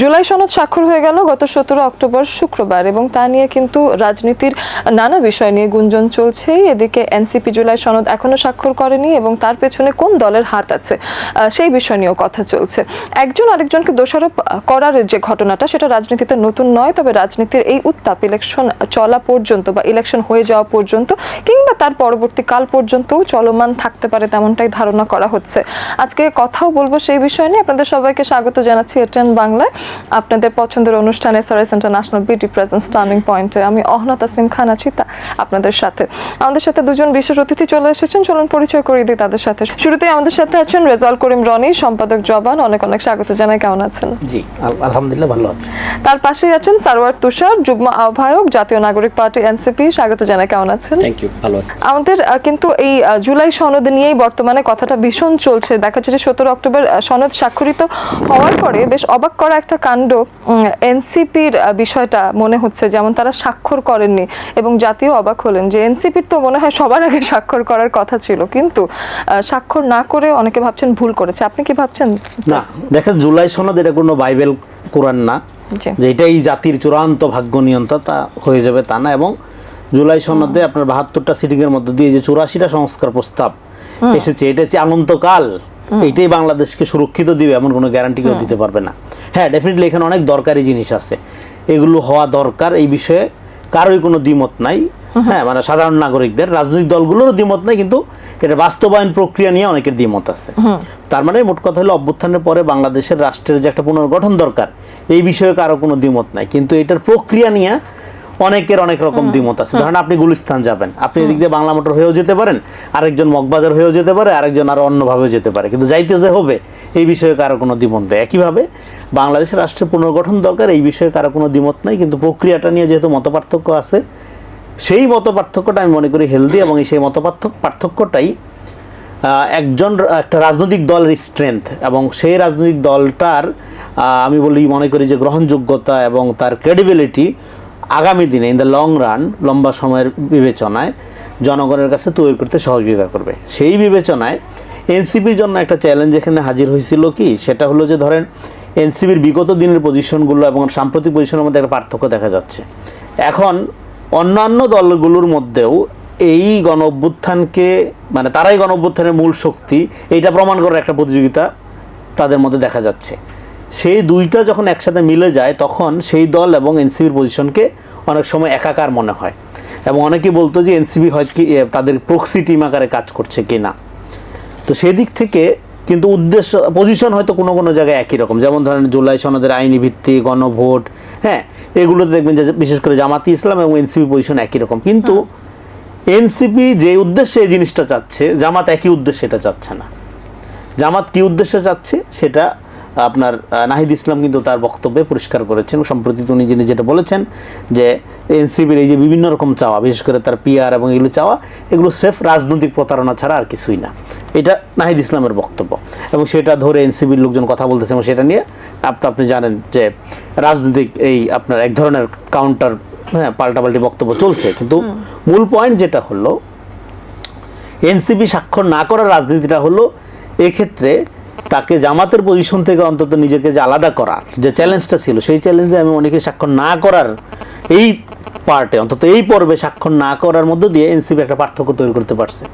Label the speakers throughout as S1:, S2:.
S1: জুলাই সনদ স্বাক্ষর হয়ে গেল গত সতেরো অক্টোবর শুক্রবার এবং তা নিয়ে কিন্তু রাজনীতির নানা বিষয় নিয়ে গুঞ্জন চলছেই। এদিকে এনসিপি জুলাই সনদ এখনও স্বাক্ষর করেনি এবং তার পেছনে কোন দলের হাত আছে সেই বিষয় নিয়েও কথা চলছে। একজন আরেকজনকে দোষারোপ করার যে ঘটনাটা সেটা রাজনীতিতে নতুন নয়, তবে রাজনীতির এই উত্তাপ ইলেকশন চলা পর্যন্ত বা ইলেকশন হয়ে যাওয়া পর্যন্ত কিংবা তার পরবর্তী কাল পর্যন্তও চলমান থাকতে পারে তেমনটাই ধারণা করা হচ্ছে। আজকে কথাও বলব সেই বিষয় নিয়ে। আপনাদের সবাইকে স্বাগত জানাচ্ছি এটেন বাংলায় আপনাদের পছন্দের অনুষ্ঠানে সারেস international beauty presence turning point আমি অহনা তাসিম খান আছি তা আপনাদের সাথে। আমাদের সাথে দুজন বিশেষ অতিথি চলে এসেছেন চলুন পরিচয় করিয়ে দিই তাদের সাথে। শুরুতেই আমাদের সাথে আছেন রেজাল করিম রনি সম্পাদক জবান অনেক অনেক স্বাগত জানাই কেমন আছেন?
S2: জি আলহামদুলিল্লাহ ভালো আছে।
S1: তার পাশেই আছেন সারওয়ার তুষার যুগ্ম আহ্বায়ক জাতীয় নাগরিক পার্টি এনসিপি স্বাগত জানাই কেমন আছেন?
S2: থ্যাংক ইউ ভালো আছে।
S1: আমাদের কিন্তু এই জুলাই সনদ নিয়েই বর্তমানে কথাটা ভীষণ চলছে। দেখা যাচ্ছে যে সতেরো অক্টোবর সনদ স্বাক্ষরিত হওয়ার পরে বেশ অবাক করা একটা কাণ্ড এনসিপির বিষয়টা মনে হচ্ছে যেমন তারা স্বাক্ষর করেননি এবং জাতীয় অবাক হলেন যে এনসিপির তো মনে হয় সবার আগে স্বাক্ষর করার কথা ছিল। কিন্তু স্বাক্ষর না করে অনেকে ভাবছেন ভুল করেছে। আপনি কি ভাবছেন?
S2: না দেখেন জুলাই সনদ এটা কোনো বাইবেল কোরআন না। যে এটাই জাতির চূড়ান্ত ভাগ্য নিয়ন্ত্রণ তা হয়ে যাবে তা না। এবং জুলাই সনদে আপনার বাহাত্তরটা সিটিং এর মধ্যে দিয়ে যে চুরাশিটা সংস্কার প্রস্তাব এসেছে এটা হচ্ছে অনন্তকাল এটাই বাংলাদেশকে সুরক্ষিত দিবে এমন কোনো গ্যারান্টি কেউ দিতে পারবে না। হ্যাঁ ডেফিনেটলি এখানে অনেক দরকারি জিনিস আছে। এগুলো হওয়া দরকার এই বিষয়ে। কারোই কোনো দ্বিমত নাই। হ্যাঁ মানে সাধারণ নাগরিকদের রাজনৈতিক দলগুলোরও দ্বিমত নাই কিন্তু এটা বাস্তবায়ন প্রক্রিয়া নিয়ে অনেকের দ্বিমত আছে। তার মানে মোট কথা হলো অভ্যুত্থানের পরে বাংলাদেশের রাষ্ট্রের যে একটা পুনর্গঠন দরকার এই বিষয়ে কারও কোনো দ্বিমত নাই। কিন্তু এটার প্রক্রিয়া নিয়ে অনেকের অনেক রকম দ্বিমত আছে। ধরেন আপনি গুলিস্তান যাবেন। আপনি এদিক দিয়ে বাংলা মোটর হয়েও যেতে পারেন আরেকজন মগবাজার হয়েও যেতে পারে আরেকজন আরও অন্যভাবেও যেতে পারে। কিন্তু যাইতে যে হবে এই বিষয়ে কারও কোনো দ্বিমত নেই। একইভাবে বাংলাদেশের রাষ্ট্রের পুনর্গঠন দরকার এই বিষয়ে কারও কোনো দ্বিমত নাই। কিন্তু প্রক্রিয়াটা নিয়ে যেহেতু মতপার্থক্য আছে সেই মত পার্থক্যটা আমি মনে করি হেলদি এবং এই সেই মত পার্থক্য পার্থক্যটাই একজন একটা রাজনৈতিক দলের স্ট্রেংথ এবং সেই রাজনৈতিক দলটার আমি বলি মনে করি যে গ্রহণযোগ্যতা এবং তার ক্রেডিবিলিটি আগামী দিনে ইন দ্য লং রান লম্বা সময়ের বিবেচনায় জনগণের কাছে তৈরি করতে সহযোগিতা করবে। সেই বিবেচনায় এনসিপির জন্য একটা চ্যালেঞ্জ এখানে হাজির হয়েছিল কি? সেটা হলো যে ধরেন, এনসিপির বিগত দিনের পজিশনগুলো এবং সাম্প্রতিক পজিশনের মধ্যে একটা পার্থক্য দেখা যাচ্ছে। এখন অন্যান্য দলগুলোর মধ্যেও এই গণ অভ্যুত্থানকে মানে তারাই গণ অভ্যুত্থানের মূল শক্তি, এইটা প্রমাণ করার একটা প্রতিযোগিতা তাদের মধ্যে দেখা যাচ্ছে। সেই দুইটা যখন একসাথে মিলে যায় তখন সেই দল এবং এনসিবির পজিশনকে অনেক সময় একাকার মনে হয়। এবং অনেকে বলতো যে এনসিবি হয়তো কি তাদের প্রক্সি টিম আকারে কাজ করছে কি না তো সেদিক থেকে কিন্তু উদ্দেশ্য পজিশন হয়তো কোনো কোনো জায়গায় একই রকম। যেমন ধরেন জুলাই সনদের আইনি ভিত্তি গণভোট হ্যাঁ এগুলোতে দেখবেন যে বিশেষ করে জামাতি ইসলাম এবং এনসিপি পজিশন একই রকম। কিন্তু এনসিপি যে উদ্দেশ্যে এই জিনিসটা চাচ্ছে জামাত একই উদ্দেশ্যে এটা চাচ্ছে না। জামাত কি উদ্দেশ্যে চাচ্ছে সেটা আপনার নাহিদ ইসলাম কিন্তু তার বক্তব্যে পরিষ্কার করেছেন সম্প্রতি উনি যিনি যেটা বলেছেন যে এনসিবির এই যে বিভিন্ন রকম চাওয়া বিশেষ করে তার পিআর এবং এগুলো চাওয়া এগুলো সেফ রাজনৈতিক প্রতারণা ছাড়া আর কিছুই না। এটা নাহিদ ইসলামের বক্তব্য এবং সেটা ধরে এনসিবির লোকজন কথা বলতেছে এবং সেটা নিয়ে আপ তো আপনি জানেন যে রাজনৈতিক এই আপনার এক ধরনের কাউন্টার হ্যাঁ পাল্টাপাল্টি বক্তব্য চলছে। কিন্তু মূল পয়েন্ট যেটা হলো এনসিপি স্বাক্ষর না করার রাজনীতিটা হলো এক্ষেত্রে তাকে জামাতের পজিশন থেকে অন্তত নিজেকে যে আলাদা করার যে চ্যালেঞ্জটা ছিল সেই চ্যালেঞ্জে আমি অনেকে স্বাক্ষর না করার এই পার্টে অন্তত এই পর্বে স্বাক্ষর না করার মধ্য দিয়ে এনসিপি একটা পার্থক্য তৈরি করতে পারছে।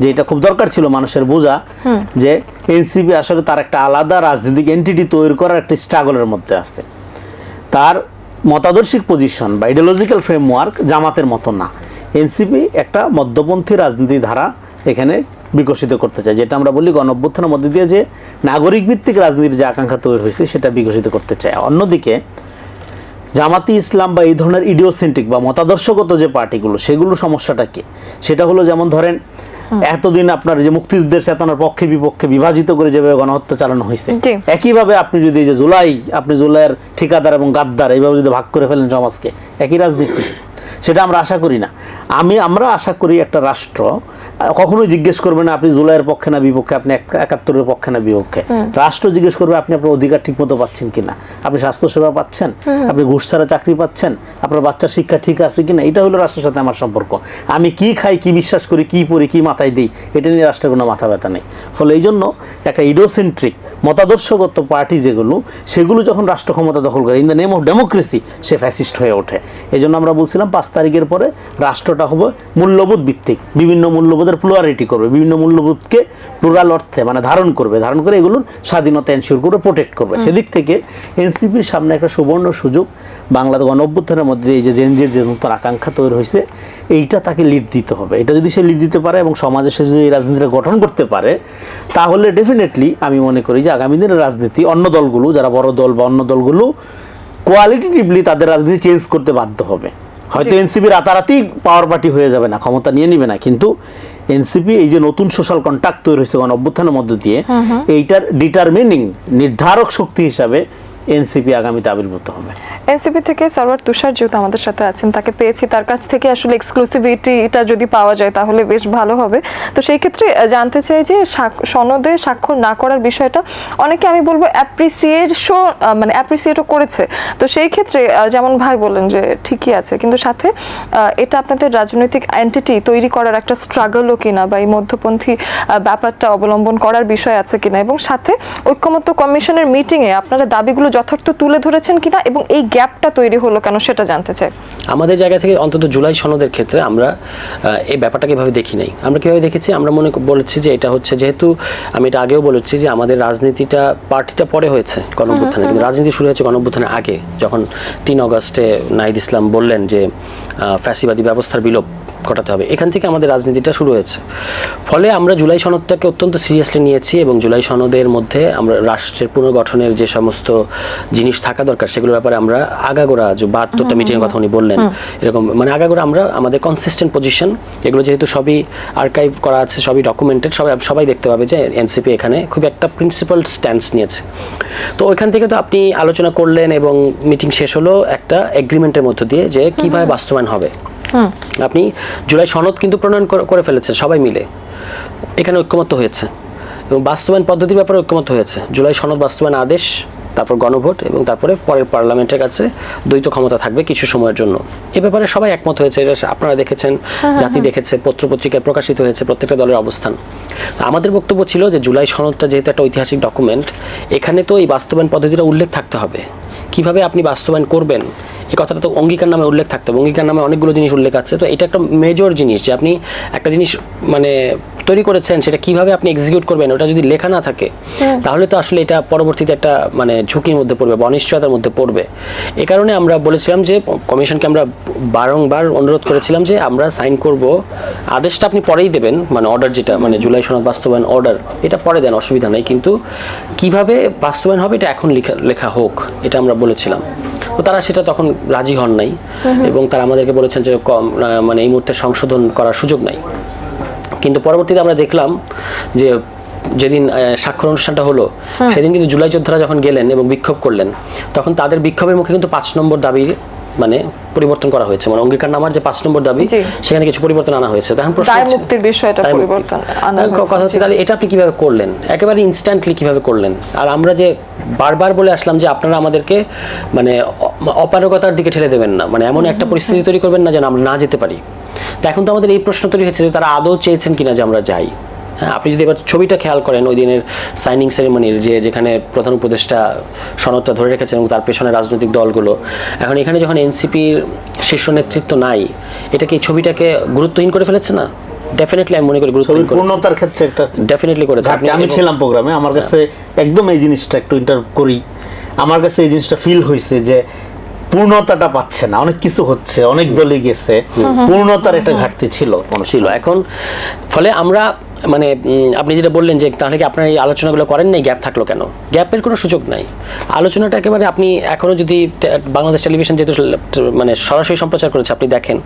S2: যে এটা খুব দরকার ছিল মানুষের বোঝা যে এনসিপি আসলে তার একটা আলাদা রাজনৈতিক এন্টিটি তৈরি করার একটা স্ট্রাগলের মধ্যে আছে। তার মতাদর্শিক পজিশন বা ইডিওলজিক্যাল ফ্রেমওয়ার্ক জামাতের মতো না। এনসিপি একটা মধ্যপন্থী রাজনীতি ধারা এখানে বিকশিত করতে চায় যেটা আমরা বলি গণ অভ্যুত্থানের মধ্যে দিয়ে যে নাগরিক ভিত্তিক রাজনীতির যে আকাঙ্ক্ষা তৈরি হয়েছে সেটা বিকশিত করতে চায়। অন্যদিকে জামাতি ইসলাম বা এই ধরনের ইডিওসেন্ট্রিক বা মতাদর্শগত যে পার্টিগুলো সেগুলো সমস্যাটা কি? সেটা হলো যেমন ধরেন এতদিন আপনার যে মুক্তিযুদ্ধের চেতনার পক্ষে বিপক্ষে বিভাজিত করে যেভাবে গণহত্যা চালানো হয়েছে একইভাবে আপনি যদি এই যে জুলাই আপনি জুলাইয়ের ঠিকাদার এবং গাদ্দার এইভাবে যদি ভাগ করে ফেলেন সমাজকে একই রাজনীতি? সেটা আমরা আশা করি না। আমি আমরা আশা করি একটা রাষ্ট্র কখনোই জিজ্ঞেস করবে না আপনি জুলাইয়ের পক্ষে না বিপক্ষে আপনি একাত্তরের পক্ষে না বিপক্ষে। রাষ্ট্র জিজ্ঞেস করবে আপনি আপনার অধিকার ঠিক মতো পাচ্ছেন কিনা। আপনি স্বাস্থ্যসেবা পাচ্ছেন আপনি ঘুষ ছাড়া চাকরি পাচ্ছেন আপনার বাচ্চার শিক্ষা ঠিক আছে কিনা এটা হলো রাষ্ট্রের সাথে আমার সম্পর্ক। আমি কি খাই কি বিশ্বাস করি কি পড়ি কি মাথায় দিই এটা নিয়ে রাষ্ট্রের কোনো মাথা ব্যথা নেই। ফলে এই জন্য একটা ইডোসেন্ট্রিক মতাদর্শগত পার্টি যেগুলো সেগুলো যখন রাষ্ট্র ক্ষমতা দখল করে in the name of democracy say fascist হয়ে ওঠে। এই জন্য আমরা বলছিলাম পাঁচ তারিখের পরে রাষ্ট্রটা হবে মূল্যবোধ ভিত্তিক। বিভিন্ন মূল্যবোধের প্লুয়ারিটি করবে বিভিন্ন মূল্যবোধকে প্লুরাল অর্থে মানে ধারণ করবে। ধারণ করে এগুলোর স্বাধীনতা এনশিওর করবে প্রোটেক্ট করবে। সেদিক থেকে এনসিপির সামনে একটা সুবর্ণ সুযোগ বাংলাদেশ গণ অভ্যুত্থানের মধ্যে এই যে জেনজির যে নতুন আকাঙ্ক্ষা তৈরি হয়েছে এইটা তাকে লিড দিতে হবে। এটা যদি সে লিড দিতে পারে এবং সমাজে সে যদি এই রাজনীতিটা গঠন করতে পারে তাহলে ডেফিনেটলি আমি মনে করি যে আগামী দিনের রাজনীতি অন্য দলগুলো যারা বড় দল বা অন্য দলগুলো কোয়ালিটিভলি তাদের রাজনীতি চেঞ্জ করতে বাধ্য হবে। হয়তো এনসিপি রাতারাতি পাওয়ার পার্টি হয়ে যাবে না ক্ষমতা নিয়ে নিবে না কিন্তু এনসিপি এই যে নতুন সোশ্যাল কন্ট্রাক্ট তৈরি হয়েছে গণ অভ্যুত্থানের মধ্য দিয়ে এইটার ডিটারমিনিং নির্ধারক শক্তি হিসাবে এনসিপি আগামীতে আবির্ভূত হবে।
S1: এনসিপি থেকে সার্ভার তুষার যেহেতু আমাদের সাথে আছেন, তাকে পেয়েছি। তার কাছ থেকে আসলে এক্সক্লুসিভিটিটা যদি পাওয়া যায়, তাহলে বেশ ভালো হবে। তো সেই ক্ষেত্রে জানতে চাই যে সনদে স্বাক্ষর না করার বিষয়টা অনেকে আমি বলব অ্যাপ্রিসিয়েশও মানে অ্যাপ্রিসিয়েটও করেছে। তো সেই ক্ষেত্রে যেমন ভাই বললেন যে ঠিকই আছে, কিন্তু সাথে এটা আপনাদের রাজনৈতিক অ্যান্টিটি তৈরি করার একটা স্ট্রাগলও কিনা বা এই মধ্যপন্থী ব্যাপারটা অবলম্বন করার বিষয় আছে কিনা? এবং সাথে ঐক্যমত্য কমিশনের মিটিংয়ে আপনারা দাবিগুলো যথার্থ তুলে ধরেছেন কিনা এবং এই গ্যাপটা তৈরি হলো কেন সেটা জানতে চাই।
S3: আমাদের জায়গা থেকে অন্তত জুলাই সনদের ক্ষেত্রে আমরা এই ব্যাপারটাকে এভাবে দেখি নাই। আমরা কীভাবে দেখেছি? আমরা মনে বলেছি যে এটা হচ্ছে যেহেতু আমি এটা আগেও বলেছি যে আমাদের রাজনীতিটা পার্টিটা পরে হয়েছে গণঅভ্যুত্থানে কিন্তু রাজনীতি শুরু হয়েছে গণঅভ্যুত্থানের আগে যখন তিন অগস্টে নাহিদ ইসলাম বললেন যে ফ্যাসিবাদী ব্যবস্থার বিলোপ ঘটাতে হবে। এখান থেকে আমাদের রাজনীতিটা শুরু হয়েছে। ফলে আমরা জুলাই সনদটাকে অত্যন্ত সিরিয়াসলি নিয়েছি এবং জুলাই সনদের মধ্যে আমরা রাষ্ট্রের পুনর্গঠনের যে সমস্ত জিনিস থাকা দরকার সেগুলোর ব্যাপারে আমরা আগাগোড়া যে বাহাত্তরটা মিটিংয়ের কথা উনি বললেন এরকম মানে আগাগোড়া আমরা আমাদের কনসিস্টেন্ট পজিশন এগুলো যেহেতু সবই আর্কাইভ করা আছে সবই ডকুমেন্টেড সবাই সবাই দেখতে পাবে যে এনসিপি এখানে খুব একটা প্রিন্সিপাল স্ট্যান্স নিয়েছে। তো ওইখান থেকে তো আপনি আলোচনা করলেন এবং মিটিং শেষ হলো একটা এগ্রিমেন্টের মধ্য দিয়ে যে কীভাবে বাস্তবায়ন হবে। আপনি জুলাই সনদ কিন্তু প্রণয়ন করে- করে ফেলেছে সবাই মিলে। এখানে ঐক্যমত্য হয়েছে। এবং বাস্তবায়ন পদ্ধতির ব্যাপারে ঐক্যমত্য হয়েছে। জুলাই সনদ বাস্তবায়ন আদেশ তারপর গণভোট এবং তারপরে পরের পার্লামেন্টের কাছে দ্বৈত ক্ষমতা থাকবে কিছু সময়ের জন্য। এ ব্যাপারে সবাই একমত হয়েছে এটা আপনারা দেখেছেন জাতি দেখেছে পত্রপত্রিকায় প্রকাশিত হয়েছে প্রত্যেকটা দলের অবস্থান। আমাদের বক্তব্য ছিল যে জুলাই সনদটা যেহেতু একটা ঐতিহাসিক ডকুমেন্ট এখানে তো এই বাস্তবায়ন পদ্ধতিটা উল্লেখ থাকতে হবে। কীভাবে আপনি বাস্তবায়ন করবেন এই কথাটা তো অঙ্গীকার নামে উল্লেখ থাকতে হবে। অঙ্গীকার নামে অনেকগুলো জিনিস উল্লেখ আছে। তো এটা একটা মেজর জিনিস যে আপনি একটা জিনিস মানে তৈরি করেছেন সেটা কীভাবে আপনি এক্সিকিউট করবেন ওটা যদি লেখা না থাকে তাহলে তো আসলে এটা পরবর্তীতে একটা মানে ঝুঁকির মধ্যে পড়বে বা অনিশ্চয়তার মধ্যে পড়বে। এ কারণে আমরা বলেছিলাম যে কমিশনকে আমরা বারংবার অনুরোধ করেছিলাম যে আমরা সাইন করব আদেশটা আপনি পরেই দেবেন মানে অর্ডার যেটা মানে জুলাই সনদ বাস্তবায়ন অর্ডার এটা পরে দেন অসুবিধা নেই। কিন্তু কীভাবে বাস্তবায়ন হবে এটা এখন লেখা লেখা হোক এটা আমরা বলেছিলাম। তো তারা সেটা তখন রাজি হন নাই এবং তারা আমাদেরকে বলেছেন যে কম মানে এই মুহূর্তে সংশোধন করার সুযোগ নাই। কিন্তু পরবর্তীতে আমরা দেখলাম যে যেদিন আহ, স্বাক্ষর অনুষ্ঠানটা হলো সেদিন কিন্তু জুলাই যোদ্ধারা যখন গেলেন এবং বিক্ষোভ করলেন তখন তাদের বিক্ষোভের মুখে কিন্তু পাঁচ নম্বর দাবি মানে পরিবর্তন করা হয়েছে। মানে অঙ্গীকার নামার যে পাঁচ নম্বর দাবি সেখানে কিছু পরিবর্তন আনা হয়েছে। তখন প্রশ্ন
S1: দায় মুক্তির বিষয়টা পরিবর্তন আনা হয়েছে,
S3: কথা হচ্ছে তাহলে এটা আপনি কীভাবে করলেন? একেবারে ইনস্ট্যান্টলি কীভাবে করলেন? আর আমরা যে বারবার বলে আসলাম যে আপনারা আমাদেরকে মানে অপারগতার দিকে ঠেলে দেবেন না। মানে এমন একটা পরিস্থিতি তৈরি করবেন না যেন আমরা না যেতে পারি। তো এখন তো আমাদের এই প্রশ্ন তৈরি হয়েছে যে তারা আদৌ চেয়েছেন কিনা যে আমরা যাই। হ্যাঁ আপনি যদি এবার ছবিটা খেয়াল করেন ওই দিনের সাইনিং সেরেমনির যে যেখানে প্রধান উপদেষ্টা সনদটা ধরে রেখেছেন এবং তার পেছনে রাজনৈতিক দলগুলো এখন এখানে যখন এনসিপির শীর্ষ নেতৃত্ব নাই এটা কি ছবিটাকে গুরুত্বহীন করে ফেলেছে না? ডেফিনেটলি আমি মনে করি
S2: পূর্ণতার ক্ষেত্রে একটা
S3: ডেফিনেটলি করেছে।
S2: আমি ছিলাম প্রোগ্রামে আমার কাছে একদম এই জিনিসটা একটু ইন্টার করি। আমার কাছে এই জিনিসটা ফিল হয়েছে যে পূর্ণতাটা পাচ্ছে না। অনেক কিছু হচ্ছে অনেক দলে গেছে। পূর্ণতার একটা ঘাটতি ছিল
S3: ছিল। এখন ফলে আমরা মানে আপনি যেটা বললেন যে তাহলে কি আপনার এই আলোচনাগুলো করেন নাই? গ্যাপ থাকল কেন? গ্যাপের কোনো সুযোগ নাই। আলোচনাটা একেবারে আপনি এখনও যদি বাংলাদেশ টেলিভিশন যেহেতু মানে সরাসরি সম্প্রচার করেছে আপনি দেখেন।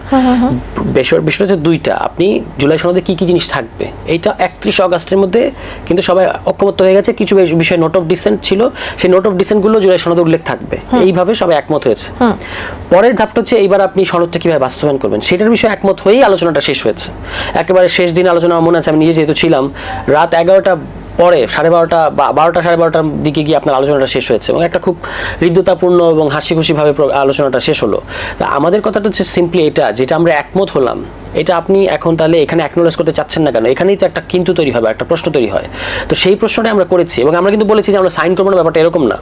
S3: বিষয় বিষয়টা হচ্ছে দুইটা। আপনি জুলাই সনদে কি কি জিনিস থাকবে? এইটা একত্রিশ অগাস্টের মধ্যে কিন্তু সবাই ঐক্যমত্য হয়ে গেছে। কিছু বিষয়ে নোট অফ ডিসেন্ট ছিল। সেই নোট অফ ডিসেন্টগুলো জুলাই সনদে উল্লেখ থাকবে। এইভাবে সবাই একমত হয়েছে। পরের ধাপটা হচ্ছে এইবার আপনি সনদটা কীভাবে বাস্তবায়ন করবেন? সেটার বিষয়ে একমত হয়েই আলোচনাটা শেষ হয়েছে। একেবারে শেষ দিন আলোচনা মনে আছে আমি নিজে যেহেতু ছিলাম, রাত এগারোটা পরে, সাড়ে বারোটা বা বারোটা সাড়ে বারোটার দিকে গিয়ে আপনার আলোচনাটা শেষ হয়েছে এবং একটা খুব হৃদ্যতাপূর্ণ এবং হাসি খুশিভাবে আলোচনাটা শেষ হলো। তা আমাদের কথাটা হচ্ছে সিম্পলি এটা, যেটা আমরা একমত হলাম, এটা আপনি এখন তাহলে এখানে অ্যাকনোলেজ করতে চাচ্ছেন না কেন? এখানেই তো একটা কিন্তু তৈরি হবে, একটা প্রশ্ন তৈরি হয়। তো সেই প্রশ্নটাই আমরা করেছি এবং আমরা কিন্তু বলেছি যে আমরা সাইন করব না, ব্যাপারটা এরকম না।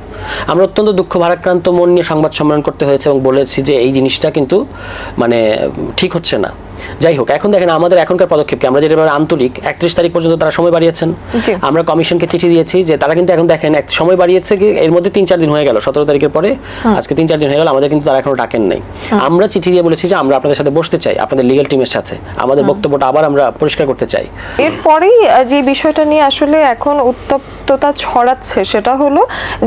S3: আমরা অত্যন্ত দুঃখ, ভারাক্রান্ত, মন নিয়ে সংবাদ সম্মেলন করতে হয়েছে এবং বলেছি যে এই জিনিসটা কিন্তু মানে ঠিক হচ্ছে না। যাই হোক এখন দেখেন আমাদের এখনকার পদক্ষেপকে আমরা যেটা আন্তরিক একত্রিশ তারিখ পর্যন্ত তারা সময় বাড়িয়েছেন। আমরা কমিশনকে চিঠি দিয়েছি যে তারা কিন্তু এখন দেখেন এক সময় বাড়িয়েছে কি এর মধ্যে তিন চার দিন হয়ে গেল সতেরো তারিখের পরে আজকে তিন চার দিন হয়ে গেল আমাদের কিন্তু তারা এখনও ডাকেন নাই। আমরা চিঠি দিয়ে বলেছি যে আমরা আপনাদের সাথে বসতে চাই আপনাদের লিগ্যাল টিমের সাথে। আমাদের বক্তব্যটা আবার আমরা পরিষ্কার করতে চাই।
S1: এরপরেই যে বিষয়টা নিয়ে আসলে এখন উত্তপ্ততা ছড়াচ্ছে সেটা হলো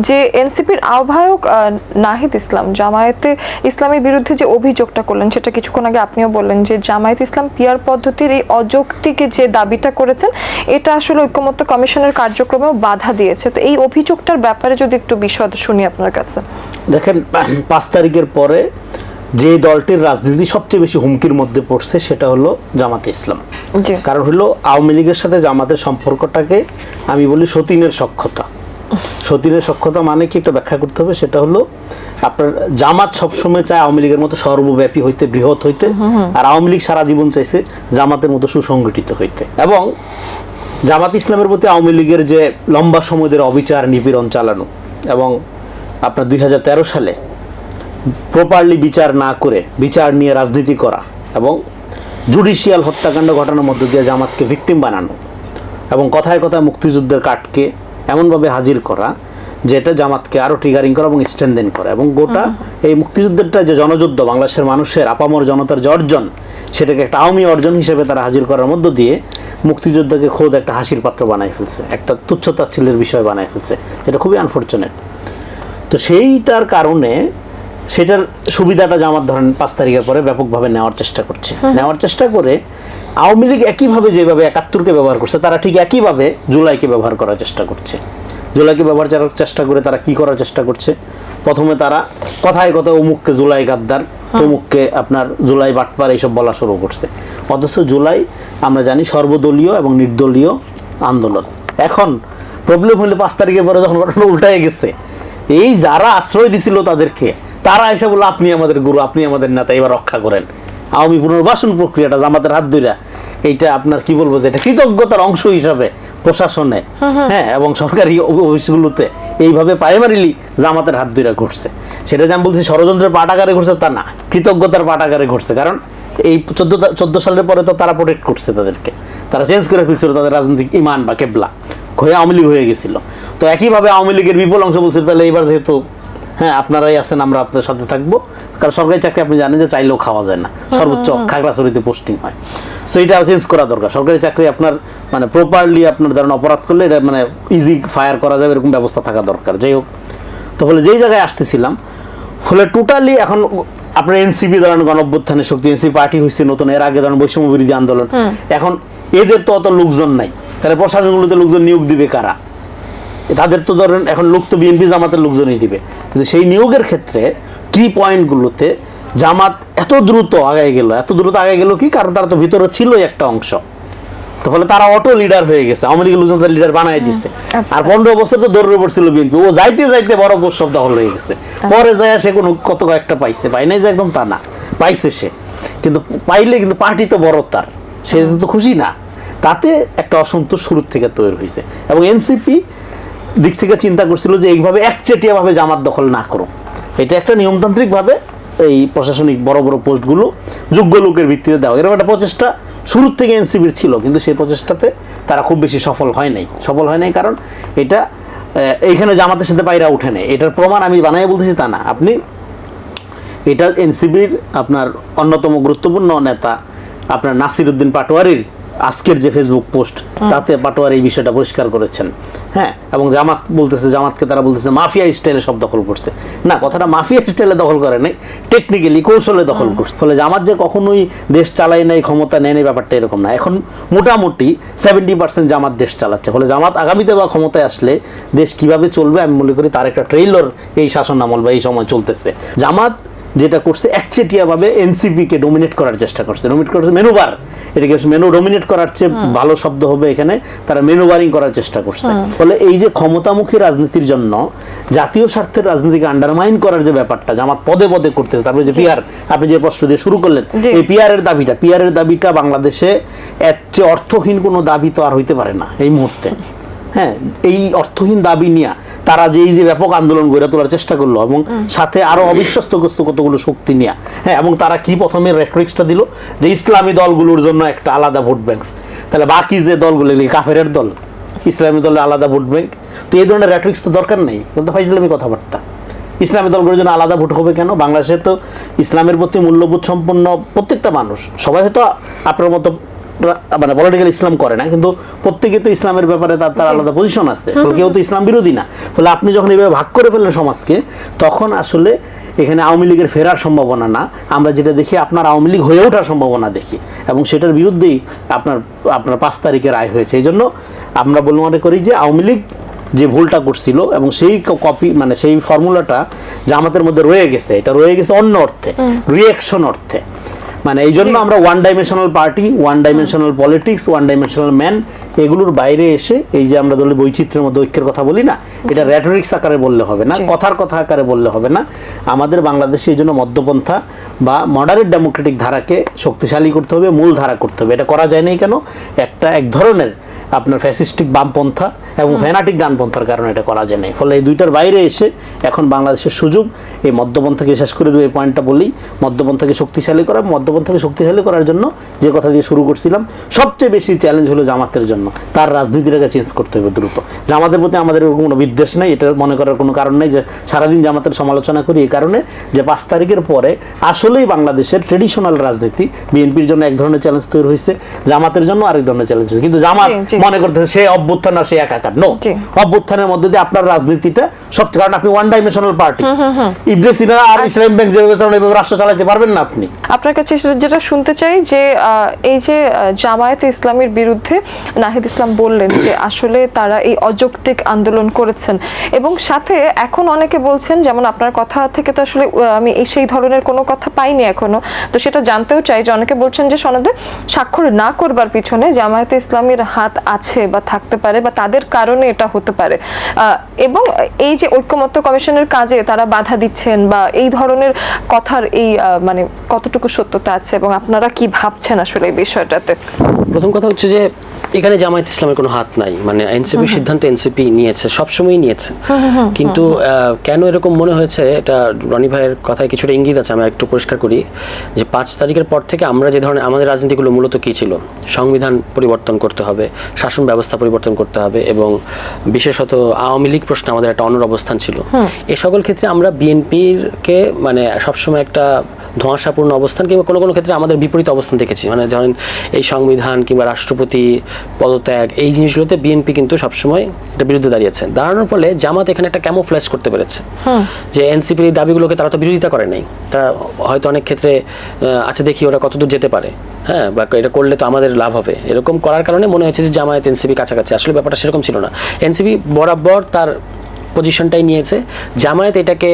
S1: যে এনসিপির আহ্বায়ক আহ, নাহিদ ইসলাম জামায়াতে ইসলামের বিরুদ্ধে যে অভিযোগটা করলেন সেটা কিছুক্ষণ আগে আপনিও বললেন যে জামায়াত ইসলাম পিয়ার পদ্ধতির এই অযৌক্তিকে যে দাবিটা করেছেন এটা আসলে ঐক্যমত্য কমিশনের কার্যক্রমেও বাধা দিয়েছে। তো এই অভিযোগটার ব্যাপারে যদি একটু বিশদ শুনি আপনার কাছে।
S2: দেখেন পাঁচ তারিখের পরে যে দলটির রাজনীতি সবচেয়ে বেশি হুমকির মধ্যে পড়ছে সেটা হলো জামাতে ইসলাম। কারণ হলো আওয়ামী লীগের সাথে জামাতের সম্পর্কটাকে আমি বলি সতীনের সক্ষতা। সতীনের সক্ষতা মানে কি একটা ব্যাখ্যা করতে হবে? সেটা হলো আপনার জামাত সবসময় চায় আওয়ামী লীগের মতো সর্বব্যাপী হইতে বৃহৎ হইতে আর আওয়ামী লীগ সারা জীবন চাইছে জামাতের মতো সুসংগঠিত হইতে। এবং জামাত ইসলামের প্রতি আওয়ামী লীগের যে লম্বা সময় ধরে অবিচার নিপীড়ন চালানো এবং আপনার দুই হাজার তেরো সালে প্রপারলি বিচার না করে বিচার নিয়ে রাজনীতি করা এবং জুডিশিয়াল হত্যাকাণ্ড ঘটানোর মধ্য দিয়ে জামাতকে ভিকটিম বানানো এবং কথায় কথায় মুক্তিযুদ্ধের কাটকে এমনভাবে হাজির করা যেটা জামাতকে আরও ট্রিগারিং করা এবং স্ট্রেনদেন করা। এবং গোটা এই মুক্তিযুদ্ধেরটা যে জনযুদ্ধ বাংলাদেশের মানুষের আপামর জনতার যে অর্জন সেটাকে একটা আওয়ামী অর্জন হিসেবে তারা হাজির করার মধ্য দিয়ে মুক্তিযুদ্ধকে খোদ একটা হাসির পাত্র বানায় ফেলছে একটা তুচ্ছতাচ্ছিল্যের বিষয় বানায় ফেলছে। এটা খুবই আনফর্চুনেট তো সেইটার কারণে সেটার সুবিধাটা জামাত ধরেন পাঁচ তারিখের পরে ব্যাপকভাবে নেওয়ার চেষ্টা করছে। নেওয়ার চেষ্টা করে আওয়ামী লীগ একইভাবে যেভাবে একাত্তরকে ব্যবহার করছে তারা ঠিক একইভাবে জুলাইকে ব্যবহার করার চেষ্টা করছে। জুলাইকে ব্যবহার করার চেষ্টা করে তারা কি করার চেষ্টা করছে? প্রথমে তারা কথায় কথায় অমুককে জুলাই গাদ্দার তমুককে আপনার জুলাই বাটপার এইসব বলা শুরু করছে। অথচ জুলাই আমরা জানি সর্বদলীয় এবং নির্দলীয় আন্দোলন। এখন প্রবলেম হলে পাঁচ তারিখের পরে যখন ঘটনা উল্টায় গেছে এই যারা আশ্রয় দিছিল তাদেরকে তারা এসে বলল আপনি আমাদের গুরু আপনি আমাদের নেতা এবার রক্ষা করেন। আওয়ামী পুনর্বাসন প্রক্রিয়াটা জামাতের হাত ধইরা এইটা আপনার কি বলব যে এটা কৃতজ্ঞতার অংশ হিসাবে প্রশাসনে হ্যাঁ এবং সরকারি অফিসগুলোতে এইভাবে প্রাইমারিলি জামাতের হাত ধইরা ঘটছে। সেটা যে আমি বলছি ষড়যন্ত্রের পাঠাগারে ঘটছে তা না কৃতজ্ঞতার পাঠাগারে ঘটছে। কারণ এই চোদ্দ চোদ্দ সালের পরে তো তারা প্রোটেক্ট করছে তাদেরকে। তারা চেঞ্জ করে ফেলছিল তাদের রাজনৈতিক ইমান বা কেবলা। হয়ে আওয়ামী লীগ হয়ে গেছিল। তো একইভাবে আওয়ামী লীগের বিপুল অংশ বলছিল তাহলে এবার যেহেতু হ্যাঁ আপনারাই আছেন আমরা আপনাদের সাথে থাকব। কারণ সরকারি চাকরি আপনি জানেন যে চাইলেও খাওয়া যায় না। সর্বোচ্চ খাগড়াছড়িতে পোস্টিং হয়। সো এটা চেঞ্জ করা দরকার। সরকারি চাকরি আপনার মানে প্রপারলি আপনার ধরেন অপরাধ করলে এটা মানে ইজি ফায়ার করা যাবে এরকম ব্যবস্থা থাকা দরকার। যাই হোক। তো ফলে যেই জায়গায় আসতেছিলাম ফলে টোটালি এখন আপনার এনসিপি ধরেন গণঅভ্যুত্থানের শক্তি এনসিপি পার্টি হয়েছে নতুন এর আগে ধরেন বৈষম্য বিরোধী আন্দোলন। এখন এদের তো অত লোকজন নাই। তাহলে প্রশাসনগুলোতে লোকজন নিয়োগ দিবে কারা? তাদের তো ধরেন এখন লোক তো বিএনপি জামাতের লোকজনই দিবে। কিন্তু সেই নিয়োগের ক্ষেত্রে কি পয়েন্টগুলোতে জামাত এত দ্রুত আগায় গেল। এত দ্রুত আগায় গেল কি? কারণ তারা তো ভিতরে ছিলই একটা অংশ। তো ফলে তারা অটো লিডার হয়ে গেছে। আওয়ামী লোকজন লিডার দিচ্ছে আর পনেরো বছর তো দৌড়ে পড়ছিল বিএনপি। ও যাইতে যাইতে বড় দখল হয়ে গেছে। পরে যায় সে কোনো কত কয়েকটা পাইছে। পাই নাই যে একদম তা না। পাইছে সে। কিন্তু পাইলে কিন্তু পার্টি তো বড় তার। সে তো খুশি না। তাতে একটা অসন্তোষ শুরুর থেকে তৈরি হয়েছে। এবং এনসিপি দিক থেকে চিন্তা করছিল যে এইভাবে একচেটিয়াভাবে জামাত দখল না করো এটা একটা নিয়মতান্ত্রিকভাবে এই প্রশাসনিক বড় বড় পোস্টগুলো যোগ্য লোকের ভিত্তিতে দেওয়া। এরকম একটা প্রচেষ্টা শুরুর থেকে এনসিবির ছিল, কিন্তু সেই প্রচেষ্টাতে তারা খুব বেশি সফল হয় নাই। সফল হয় নাই কারণ এটা এইখানে জামাতের সাথে বাইরা উঠে নেই। এটার প্রমাণ আমি বানাই বলতেছি তা না। আপনি এটা এনসিবির আপনার অন্যতম গুরুত্বপূর্ণ নেতা, আপনার নাসির উদ্দিন পাটোয়ারির আজকের যে ফেসবুক পোস্ট তাতে পাটোয়ার এই বিষয়টা পরিষ্কার করেছেন। হ্যাঁ এবং জামাত বলতেছে জামাতকে তারা বলতেছে মাফিয়া স্টাইলে সব দখল করছে। না কথাটা মাফিয়া স্টাইলে দখল করে নাই টেকনিক্যালি কৌশলে দখল করছে। ফলে জামাত যে কখনোই দেশ চালায় নাই ক্ষমতা নেয় নাই ব্যাপারটা এরকম না। এখন মোটামুটি সেভেন্টি পার্সেন্ট জামাত দেশ চালাচ্ছে। ফলে জামাত আগামীতে বা ক্ষমতায় আসলে দেশ কীভাবে চলবে আমি মনে করি তার একটা ট্রেইলর এই শাসন আমল বা এই সময় চলতেছে। জামাত যেটা করছে একচেটিয়াভাবে এনসিপি কে ডোমিনেট করার চেষ্টা করছে। ডোমিনেট করছে মেনুবার এটাকে মেনু ডোমিনেট করার চেয়ে ভালো শব্দ হবে এখানে। তারা মেনুবারিং করার চেষ্টা করছে। ফলে এই যে ক্ষমতামুখী রাজনীতির জন্য জাতীয় স্বার্থের রাজনীতিকে আন্ডারমাইন করার যে ব্যাপারটা জামাত পদে পদে করতেছে তারপরে যে পিয়ার আপনি যে প্রশ্ন দিয়ে শুরু করলেন। এই পিয়ারের দাবিটা পিয়ারের দাবিটা বাংলাদেশে এর চেয়ে অর্থহীন কোনো দাবি তো আর হইতে পারে না এই মুহূর্তে। হ্যাঁ এই অর্থহীন দাবি নিয়ে তারা যে এই যে ব্যাপক আন্দোলন গড়ে তোলার চেষ্টা করল এবং সাথে আরও অবিশ্বস্তগ্রস্ত কতগুলো শক্তি নিয়ে হ্যাঁ এবং তারা কি প্রথমে রেটরিক্সটা দিল? যে ইসলামী দলগুলোর জন্য একটা আলাদা ভোট ব্যাংক। তাহলে বাকি যে দলগুলো কাফেরের দল? ইসলামী দলের আলাদা ভোট ব্যাংক। তো এই ধরনের রেটরিক্স তো দরকার নেই বলতে ইসলামী কথাবার্তা। ইসলামী দলগুলোর জন্য আলাদা ভোট হবে কেন? বাংলাদেশে তো ইসলামের প্রতি মূল্যবোধ সম্পন্ন প্রত্যেকটা মানুষ। সবাই হয়তো আপনার মতো মানে পলিটিক্যাল ইসলাম করে না কিন্তু প্রত্যেকে তো ইসলামের ব্যাপারে তার তার আলাদা পজিশন আছে। ফলে কেউ তো ইসলাম বিরোধী না। ফলে আপনি যখন এইভাবে ভাগ করে ফেললেন সমাজকে তখন আসলে এখানে আওয়ামী লীগের ফেরার সম্ভাবনা না। আমরা যেটা দেখি আপনার আওয়ামী লীগ হয়ে ওঠার সম্ভাবনা দেখি। এবং সেটার বিরুদ্ধেই আপনার আপনার পাঁচ তারিখে রায় হয়েছে। এই জন্য আমরা বলে মনে করি যে আওয়ামী লীগ যে ভুলটা করছিল এবং সেই কপি মানে সেই ফর্মুলাটা জামাতের মধ্যে রয়ে গেছে। এটা রয়ে গেছে অন্য অর্থে রিয়াকশন অর্থে। মানে এই জন্য আমরা one dimensional party one dimensional politics one dimensional man এগুলোর বাইরে এসে এই যে আমরা ধরলে বৈচিত্র্যের মধ্যে ঐক্যের কথা বলি না এটা র্যাটরিক্স আকারে বললে হবে না কথার কথা আকারে বললে হবে না। আমাদের বাংলাদেশে এই জন্য মধ্যপন্থা বা মডারেট ডেমোক্রেটিক ধারাকে শক্তিশালী করতে হবে মূল ধারা করতে হবে। এটা করা যায় নাই কেন? একটা এক ধরনের আপনার ফ্যাসিস্টিক বামপন্থা এবং ফ্যানাটিক ডানপন্থার কারণে এটা করা যায় নাই। ফলে এই দুইটার বাইরে এসে এখন বাংলাদেশের সুযোগ এই মধ্যপন্থাকে শেষ করে দেবো এই পয়েন্টটা বলি মধ্যপন্থাকে শক্তিশালী করা মধ্যপন্থাকে শক্তিশালী করার জন্য যে কথা দিয়ে শুরু করছিলাম সবচেয়ে বেশি চ্যালেঞ্জ হলো জামাতের জন্য। তার রাজনীতিটাকে চেঞ্জ করতে হবে দ্রুত। জামাতের প্রতি আমাদের এরকম কোনো বিদ্বেষ নেই এটা মনে করার কোনো কারণ নেই যে সারাদিন জামাতের সমালোচনা করি এই কারণে যে পাঁচ তারিখের পরে আসলেই বাংলাদেশের ট্রেডিশনাল রাজনীতি বিএনপির জন্য এক ধরনের চ্যালেঞ্জ তৈরি হয়েছে জামাতের জন্য আরেক ধরনের চ্যালেঞ্জ হয়েছে। কিন্তু জামাত। মনে করতেছে সে অভ্যুত্থান আর সে একাকার। নো অভ্যুত্থানের মধ্যে দিয়ে আপনার রাজনীতিটা সবচেয়ে কারণ আপনি one dimensional party Ibne Sina আর ইসলাম ব্যাংক যেভাবে চালান এইভাবে রাষ্ট্র চালাতে পারবেন না আপনি।
S1: আপনার কাছে যেটা শুনতে চাই যে এই যে জামায়াতে ইসলামের বিরুদ্ধে নাহিদ ইসলাম বললেন যে আসলে তারা এই অযৌক্তিক আন্দোলন করেছেন। এবং সাথে এখন অনেকে বলছেন যেমন আপনার কথা থেকে তো আসলে আমি এই সেই ধরনের কোনো কথা পাইনি এখনও। তো সেটা জানতেও চাই যে অনেকে বলছেন যে সনদে স্বাক্ষর না করবার পিছনে জামায়াতে ইসলামের হাত আছে বা থাকতে পারে বা তাদের কারণে এটা হতে পারে। এবং এই যে ঐক্যমত্য কমিশনের কাজে তারা বাধা দিচ্ছেন বা এই ধরনের কথার এই মানে কতটুকু সত্যতা আছে এবং আপনারা কি ভাবছেন আসলে এই বিষয়টাতে?
S3: প্রথম কথা হচ্ছে যে এখানে জামায়াত ইসলামের কোনো হাত নাই। মানে এনসিপি সিদ্ধান্ত এনসিপি নিয়েছে সবসময়ই নিয়েছে। কিন্তু কেন এরকম মনে হয়েছে? এটা রনি ভাইয়ের কথায় কিছুটা ইঙ্গিত আছে আমি একটু পরিষ্কার করি। যে পাঁচ তারিখের পর থেকে আমরা যে ধরনের আমাদের রাজনীতিগুলো মূলত কি ছিল? সংবিধান পরিবর্তন করতে হবে শাসন ব্যবস্থা পরিবর্তন করতে হবে এবং বিশেষত আওয়ামী লীগ প্রশ্নে আমাদের একটা অনর অবস্থান ছিল। এ সকল ক্ষেত্রে আমরা বিএনপির কে মানে সবসময় একটা ধোঁয়াশাপূর্ণ অবস্থান কিংবা কোনো কোনো ক্ষেত্রে আমাদের বিপরীত অবস্থান দেখেছি। মানে ধরেন এই সংবিধান কিংবা রাষ্ট্রপতি পদত্যাগ এই জিনিসগুলোতে বিএনপি কিন্তু সবসময় এটা বিরুদ্ধে দাঁড়িয়েছে। দাঁড়ানোর ফলে জামাত এখানে একটা ক্যামো ফ্ল্যাশ করতে পেরেছে। যে এনসিপির এই দাবিগুলোকে তারা তো বিরোধিতা করে নাই। তারা হয়তো অনেক ক্ষেত্রে আছে আচ্ছা দেখি ওরা কতদূর যেতে পারে। হ্যাঁ বা এটা করলে তো আমাদের লাভ হবে। এরকম করার কারণে মনে হয়েছে যে জামায়াত এনসিপি কাছাকাছি। আসলে ব্যাপারটা সেরকম ছিল না। এনসিপি বরাবর তার পজিশনটাই নিয়েছে। জামায়াত এটাকে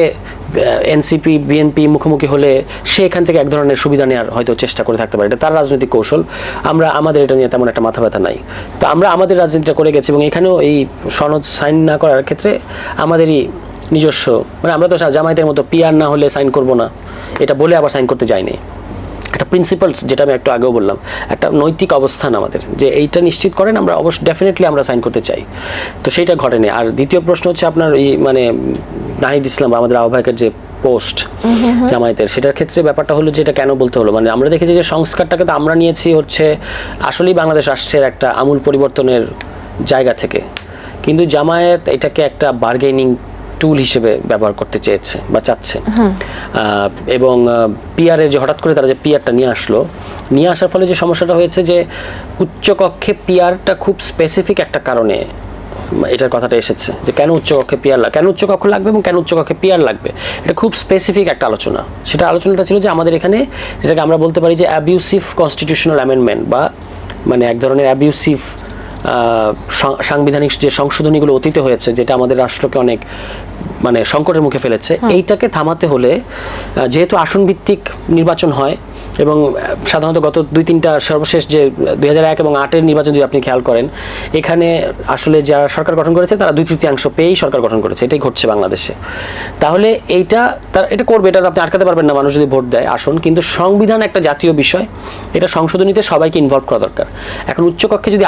S3: এনসিপি বিএনপি মুখোমুখি হলে সে এখান থেকে এক ধরনের সুবিধা নেওয়ার হয়তো চেষ্টা করে থাকতে পারে। এটা তার রাজনৈতিক কৌশল। আমরা, আমাদের এটা নিয়ে তেমন একটা মাথা ব্যথা নাই। তো আমরা আমাদের রাজনীতিটা করে গেছি এবং এখানেও এই সনদ সাইন না করার ক্ষেত্রে আমাদেরই নিজস্ব মানে আমরা তো জামায়াতের মতো পিয়ার না হলে সাইন করব না। এটা বলে আবার সাইন করতে যাইনি একটা প্রিন্সিপালস যেটা আমি একটু আগেও বললাম একটা নৈতিক অবস্থান আমাদের যে এইটা নিশ্চিত করেন আমরা অবশ্য ডেফিনেটলি আমরা সাইন করতে চাই। তো সেইটা ঘটেনি আর দ্বিতীয় প্রশ্ন হচ্ছে আপনার এই মানে নাহিদ ইসলাম বা আমাদের আহ্বায়কের যে পোস্ট জামায়াতের সেটার ক্ষেত্রে ব্যাপারটা হলো যে এটা কেন বলতে হলো? মানে আমরা দেখেছি যে সংস্কারটাকে তো আমরা নিয়েছি হচ্ছে আসলেই বাংলাদেশ রাষ্ট্রের একটা আমূল পরিবর্তনের জায়গা থেকে। কিন্তু জামায়াত এটাকে একটা বার্গেনিং টুল হিসেবে ব্যবহার করতে চেয়েছে বা চাচ্ছে। এবং পিয়ারের যে হঠাৎ করে তারা যে পিয়ারটা নিয়ে আসলো নিয়ে আসার ফলে যে সমস্যাটা হয়েছে যে উচ্চকক্ষে পিয়ারটা খুব স্পেসিফিক একটা কারণে এটার কথাটা এসেছে যে কেন উচ্চকক্ষে পিয়ার লাগবে কেন উচ্চকক্ষ লাগবে এবং কেন উচ্চকক্ষে পিয়ার লাগবে? এটা খুব স্পেসিফিক একটা আলোচনা। সেটা আলোচনাটা ছিল যে আমাদের এখানে যেটাকে আমরা বলতে পারি যে অ্যাবিউসিভ কনস্টিটিউশনাল অ্যামেন্ডমেন্ট বা মানে এক ধরনের অ্যাবিউসিভ সাংবিধানিক যে সংশোধনীগুলো অতীতে হয়েছে যেটা আমাদের রাষ্ট্রকে অনেক মানে সংকটের মুখে ফেলেছে। এইটাকে থামাতে হলে যেহেতু আসন ভিত্তিক নির্বাচন হয় এবং সাধারণত গত দুই তিনটা সর্বশেষ যে দুই হাজার এক এবং আটের নির্বাচন যদি আপনি খেয়াল করেন, এখানে আসলে যারা সরকার গঠন করেছে, তারা দুই তৃতীয়াংশ পেয়েই সরকার গঠন করেছে। এটাই ঘটছে বাংলাদেশে। তাহলে এইটা, তার, এটা করবে, এটা আপনি আটকাতে পারবেন না, মানুষ যদি ভোট দেয়, আসুন। কিন্তু সংবিধান একটা জাতীয় বিষয়, এটা সংশোধনীতে সবাইকে ইনভলভ করা দরকার। এখন উচ্চকক্ষে যদি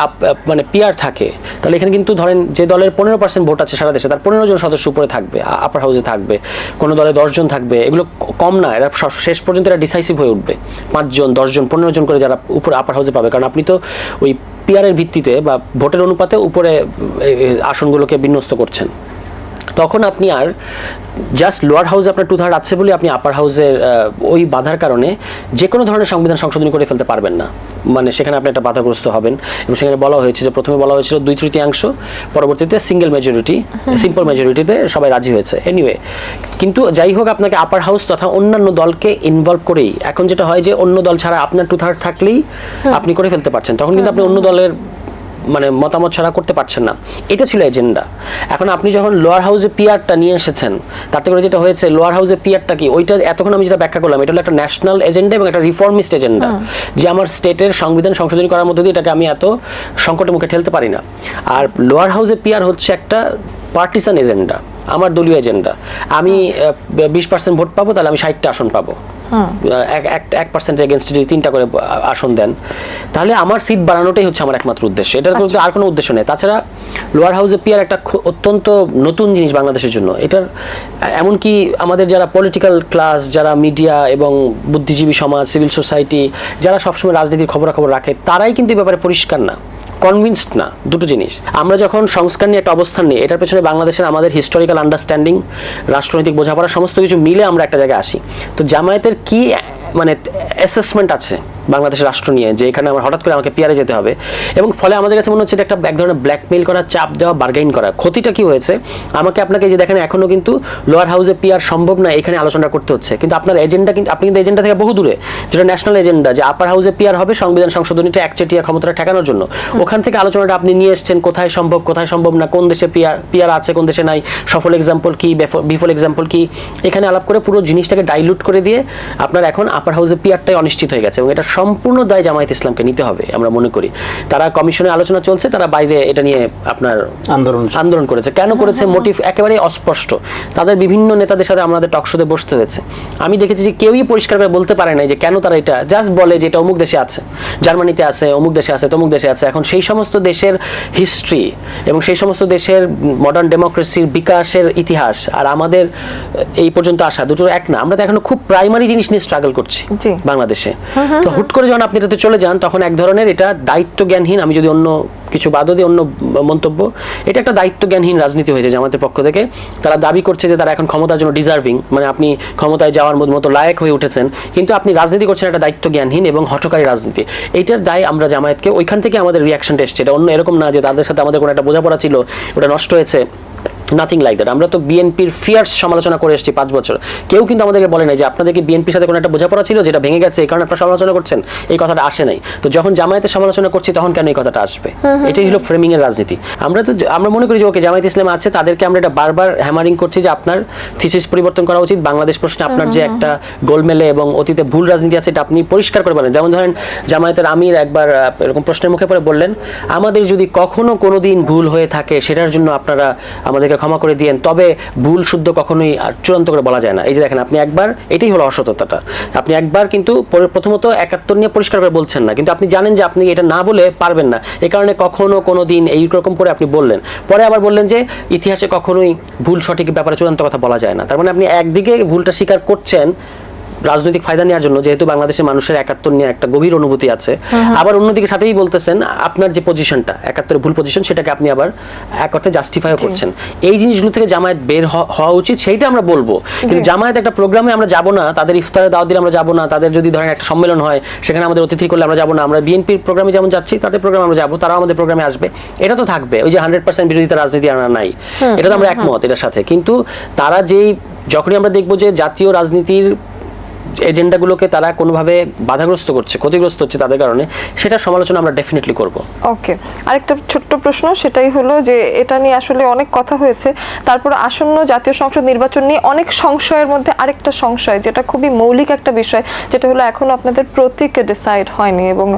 S3: মানে পিয়ার থাকে, তাহলে এখানে কিন্তু ধরেন যে দলের পনেরো পার্সেন্ট ভোট আছে সারা দেশে, তার পনেরো জন সদস্য উপরে থাকবে আপার হাউসে থাকবে, কোনো দলে দশজন থাকবে, এগুলো কম না, এরা শেষ পর্যন্ত এরা ডিসাইসিভ হয়ে উঠবে। পাঁচজন, দশজন পনেরো জন করে যারা উপরে আপার হাউসে পাবে। কারণ আপনি তো ওই পিয়ারের ভিত্তিতে বা ভোটের অনুপাতে উপরে আসনগুলোকে বিন্যস্ত করছেন। তখন আপনি আর জাস্ট লোয়ার হাউসে আপনার টু থার্ড আছে বলে আপনি আপার হাউসের ওই বাধার কারণে যে কোনো ধরনের সংবিধান সংশোধন করে ফেলতে পারবেন না। মানে সেখানে আপনি একটা বাধাগ্রস্ত হবেন এবং সেখানে বলা হয়েছে যে প্রথমে বলা হয়েছিল দুই তৃতীয়াংশ পরবর্তীতে সিঙ্গেল মেজরিটি সিম্পল মেজরিটিতে সবাই রাজি হয়েছে। এনিওয়ে কিন্তু যাই হোক আপনাকে আপার হাউস তথা অন্যান্য দলকে ইনভলভ করেই এখন যেটা হয় যে অন্য দল ছাড়া আপনার টু থার্ড থাকলেই আপনি করে ফেলতে পারছেন। তখন কিন্তু আপনি অন্য দলের মানে মতামত ছাড়া করতে পারছেন না। এটা ছিল এজেন্ডা এখন আপনি যখন লোয়ার হাউসে পিয়ারটা নিয়ে এসেছেন তাতে করে যেটা হয়েছে লোয়ার হাউসে পিয়ারটা কি? ওইটা এতক্ষণ আমি যেটা ব্যাখ্যা করলাম এটা হলো একটা ন্যাশনাল এজেন্ডা এবং একটা রিফর্মিস্ট এজেন্ডা যে আমার স্টেটের সংবিধান সংশোধনী করার মধ্যে দিয়ে এটাকে আমি এত সংকটের মুখে ঠেলতে পারি না। আর লোয়ার হাউসে পিয়ার হচ্ছে একটা পার্টিসান এজেন্ডা আমার দলীয় এজেন্ডা আমি বিশ পার্সেন্ট ভোট পাবো তাহলে আমি ষাটটা আসন পাবো। এক এক- পার্সেন্টের এগেনস্টে যদি তিনটা করে আসন দেন তাহলে আমার সিট বাড়ানোটাই হচ্ছে আমার একমাত্র উদ্দেশ্য। এটার কিন্তু আর কোনো উদ্দেশ্য নেই। তাছাড়া লোয়ার হাউসে পিয়ার একটা অত্যন্ত নতুন জিনিস বাংলাদেশের জন্য। এটার এমনকি আমাদের যারা পলিটিক্যাল ক্লাস যারা মিডিয়া এবং বুদ্ধিজীবী সমাজ সিভিল সোসাইটি যারা সবসময় রাজনীতির খবরাখবর রাখে তারাই কিন্তু এই ব্যাপারে পরিষ্কার না। কনভিন্সড না, দুটো জিনিস। আমরা যখন সংস্কার নিয়ে একটা অবস্থান নিই, এটার পেছনে বাংলাদেশের আমাদের হিস্টোরিক্যাল আন্ডারস্ট্যান্ডিং রাষ্ট্রনৈতিক বোঝাপড়া, সমস্ত কিছু মিলে আমরা একটা জায়গায় আসি। তো জামায়াতের কি মানে অ্যাসেসমেন্ট আছে? বাংলাদেশের রাষ্ট্র নিয়ে, যে এখানে আমার হঠাৎ করে আমাকে পিয়ারে যেতে হবে। এবং ফলে আমাদের কাছে মনে হচ্ছে এটা একটা এক ধরনের ব্ল্যাকমেইল করা, চাপ দেওয়া বার্গেইন করা। ক্ষতিটা কি হয়েছে? আমাকে আপনাকে যে দেখেন, এখনও কিন্তু লোয়ার হাউসে পিয়ার সম্ভব না এখানে আলোচনা করতে হচ্ছে। কিন্তু আপনার এজেন্ডা কিন্তু, আপনি কিন্তু এজেন্ডা থেকে বহু দূরে। যেটা ন্যাশনাল এজেন্ডা যে আপার হাউসে পিয়ার হবে সংবিধান সংশোধনীটা একচেটিয়া ক্ষমতাটা ঠেকানোর জন্য। ওখান থেকে আলোচনাটা আপনি নিয়ে এসেছেন, কোথায় সম্ভব কোথায় সম্ভব না, কোন দেশে পিয়ার পিয়ার আছে, কোন দেশে নাই, সফল এক্সাম্পল কি বিফল এক্সাম্পল কি? এখানে আলাপ করে পুরো জিনিসটাকে ডাইলুট করে দিয়ে আপনার এখন আপার হাউসে পিয়ারটাই অনিশ্চিত হয়ে গেছে। এবং এটা সম্পূর্ণ দায় জামায়াত ইসলামকে নিতে হবে আমরা মনে করি। তারা কমিশনে আলোচনা চলছে তারা বাইরে এটা নিয়ে আপনার
S2: আন্দোলন
S3: আন্দোলন করেছে। কেন করেছে? মোটিভ একেবারে অস্পষ্ট। তাদের বিভিন্ন নেতাদের সাথে আমাদের টকশোতে বসতে হয়েছে। আমি দেখেছি যে কেউই পরিষ্কার করে বলতে পারে না যে কেন তারা এটা জাস্ট বলে যে এটা অমুক দেশে আছে। জার্মানিতে আছে অমুক দেশে আছে তমুক দেশে আছে। এখন সেই সমস্ত দেশের হিস্ট্রি এবং সেই সমস্ত দেশের মডার্ন ডেমোক্রেসির বিকাশের ইতিহাস আর আমাদের এই পর্যন্ত আসা দুটো এক না। আমরা তো এখনও খুব প্রাইমারি জিনিস নিয়ে স্ট্রাগল করছি বাংলাদেশে। তো হুট করে যখন আপনি এটাতে চলে যান, তখন এক ধরনের এটা দায়িত্ব জ্ঞানহীন আমি যদি অন্য কিছু বাদও দিই অন্য মন্তব্য। এটা একটা দায়িত্ব জ্ঞানহীন রাজনীতি হয়েছে জামাতের পক্ষ থেকে। তারা দাবি করছে যে তারা এখন ক্ষমতার জন্য ডিজার্ভিং মানে আপনি ক্ষমতায় যাওয়ার মতো লায়ক হয়ে উঠেছেন, কিন্তু আপনি রাজনীতি করছেন একটা দায়িত্ব জ্ঞানহীন এবং হঠকারী রাজনীতি। এইটার দায় আমরা জামায়াতকে, ওইখান থেকে আমাদের রিয়াকশনটা এসছে। এটা অন্য এরকম না যে তাদের সাথে আমাদের কোনো একটা বোঝাপড়া ছিল, ওটা নষ্ট হয়েছে। নাথিং লাইক দ্যাট আমরা তো বিএনপির ফিয়ার্স সমালোচনা করে এসেছি পাঁচ বছর। কেউ কিন্তু আমাদেরকে বলে নাই যে আপনাদেরকে বিএনপির সাথে কোনো একটা বোঝাপড়া ছিল যেটা ভেঙে গেছে? এই কারণে আপনারা সমালোচনা করছেন। এই কথাটা আসে নাই। তো যখন জামায়াতের সমালোচনা করছি, তখন কেন এই কথাটা আসবে? এটাই হলো ফ্রেমিং এর রাজনীতি। আমরা তো আমরা মনে করি যে ওকে জামায়াত ইসলাম আছে তাদেরকে আমরা এটা বারবার হ্যামারিং করছি যে আপনার থিসিস পরিবর্তন করা উচিত। বাংলাদেশ প্রশ্নে আপনার যে একটা গোলমেলে এবং অতীতে ভুল রাজনীতি আছে এটা আপনি পরিষ্কার করে বলেন। যেমন ধরেন জামায়াতের আমির একবার এরকম প্রশ্নের মুখে পড়ে বললেন আমাদের যদি কখনো কোনো দিন ভুল হয়ে থাকে সেটার জন্য আপনারা আমাদেরকে ক্ষমা করে দিয়েন। তবে ভুল শুদ্ধ কখনোই চূড়ান্ত করে বলা যায় না। এই যে দেখেন আপনি একবার এটাই হলো অসততাটা। আপনি একবার কিন্তু প্রথমত একাত্তর নিয়ে পরিষ্কার করে বলছেন না। কিন্তু আপনি জানেন যে আপনি এটা না বলে পারবেন না। এই কারণে কখনো কোনো দিন এইরকম করে আপনি বললেন। পরে আবার বললেন যে, ইতিহাসে কখনোই ভুল সঠিক ব্যাপারে চূড়ান্ত কথা বলা যায় না। তার মানে আপনি একদিকে ভুলটা স্বীকার করছেন রাজনৈতিক ফায়দা নেওয়ার জন্য যেহেতু বাংলাদেশের মানুষের একাত্তর নিয়ে একটা গভীর অনুভূতি আছে। আবার অন্যদিকে সাথেই বলতেছেন আপনার যে পজিশনটা একাত্তরের ভুল পজিশন সেটাকে আপনি আবার এক অর্থে জাস্টিফাই করছেন। এই জিনিসগুলো থেকে জামায়াত বের হওয়া উচিত সেইটা আমরা বলব। কিন্তু জামায়াত একটা প্রোগ্রামে আমরা যাব না তাদের ইফতারে দাওয়াত দিলে আমরা যাব না তাদের যদি ধরেন একটা সম্মেলন হয় সেখানে আমাদের অতিথি করলে আমরা যাব না আমরা বিএনপির প্রোগ্রামে যেমন যাচ্ছি তাদের প্রোগ্রামে আমরা যাব তারাও আমাদের প্রোগ্রামে আসবে। এটা তো থাকবে ওই যে হান্ড্রেড পার্সেন্ট বিরোধিতা রাজনীতি আনা নাই। এটা তো আমরা একমত এটার সাথে। কিন্তু তারা যেই যখনই আমরা দেখব যে জাতীয় রাজনীতির এজেন্ডাগুলোকে তারা কোনোভাবে বাধাগ্রস্ত করছে ক্ষতিগ্রস্ত হচ্ছে তাদের কারণে সেটা সমালোচনা আমরা ডেফিনেটলি করব।
S1: ওকে আরেকটা ছোট্ট প্রশ্ন সেটাই হলো যে এটা নিয়ে আসলে অনেক কথা হয়েছে। তারপর আসন্ন জাতীয় সংসদ নির্বাচন নিয়ে অনেক সংশয়ের মধ্যে আরেকটা সংশয় যেটা খুবই মৌলিক একটা বিষয় যেটা হলো এখনও আপনাদের প্রতীক ডিসাইড হয়নি এবং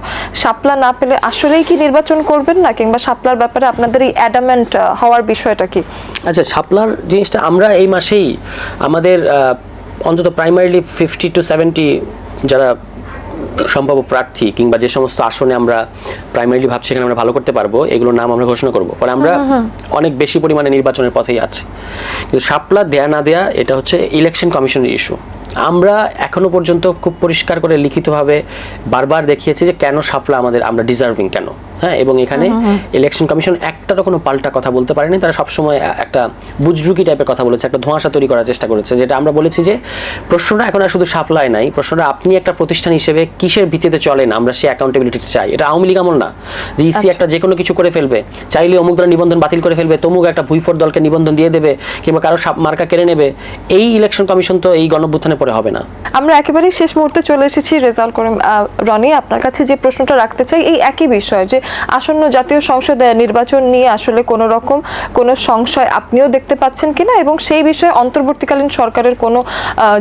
S1: শাপলা না পেলে আসলেই কি নির্বাচন করবেন না কিংবা শাপলার ব্যাপারে আপনাদের এই অ্যাডামেন্ট হওয়ার বিষয়টা কি?
S3: আচ্ছা শাপলার জিনিসটা আমরা এই মাসেই আমাদের অন্তত প্রাইমারিলি ফিফটি টু সেভেন্টি যারা সম্ভাব্য প্রার্থী কিংবা যে সমস্ত আসনে আমরা প্রাইমারিলি ভাবছি এখানে আমরা ভালো করতে পারব এগুলোর নাম আমরা ঘোষণা করব। ফলে আমরা অনেক বেশি পরিমাণে নির্বাচনের পথেই আছি। কিন্তু সাপলা দেয়া না দেয়া এটা হচ্ছে ইলেকশন কমিশনের ইস্যু আমরা এখনও পর্যন্ত খুব পরিষ্কার করে লিখিতভাবে বারবার দেখিয়েছি যে কেন সাপলা আমাদের আমরা ডিজার্ভিং কেন। হ্যাঁ এবং এখানে ইলেকশন কমিশন একটারও কোনো পাল্টা কথা বলতে পারেনি। তারা সবসময় একটা বুজরুকি টাইপের কথা বলেছে একটা ধোঁয়াশা তৈরি করার চেষ্টা করেছে যেটা আমরা বলেছি যে প্রশ্নটা এখন আর শুধু সাপ্লাই নাই প্রশ্নটা আপনি একটা প্রতিষ্ঠান হিসেবে কিসের ভিত্তিতে চলেন আমরা সেই অ্যাকাউন্টেবিলিটি চাই। এটা আওয়ামী লীগ আমল না। যে ইসি একটা যে কোনো কিছু করে ফেলবে। চাইলে অমুক দলের নিবন্ধন বাতিল করে ফেলবে তমুক একটা ভুইফোর দলকে নিবন্ধন দিয়ে দেবে কিংবা কারও সাপ- মার্কা কেড়ে নেবে। এই ইলেকশন কমিশন তো এই গণভ্যুত্থানে পরে হবে না।
S1: আমরা একেবারেই শেষ মুহূর্তে চলে এসেছি রেজাল্ট করে রনি আপনার কাছে যে প্রশ্নটা রাখতে চাই এই একই বিষয় যে আসন্ন জাতীয় সংসদে নির্বাচন নিয়ে আসলে কোনো রকম কোনো সংশয় আপনিও দেখতে পাচ্ছেন কিনা? এবং সেই বিষয়ে অন্তর্বর্তীকালীন সরকারের কোনো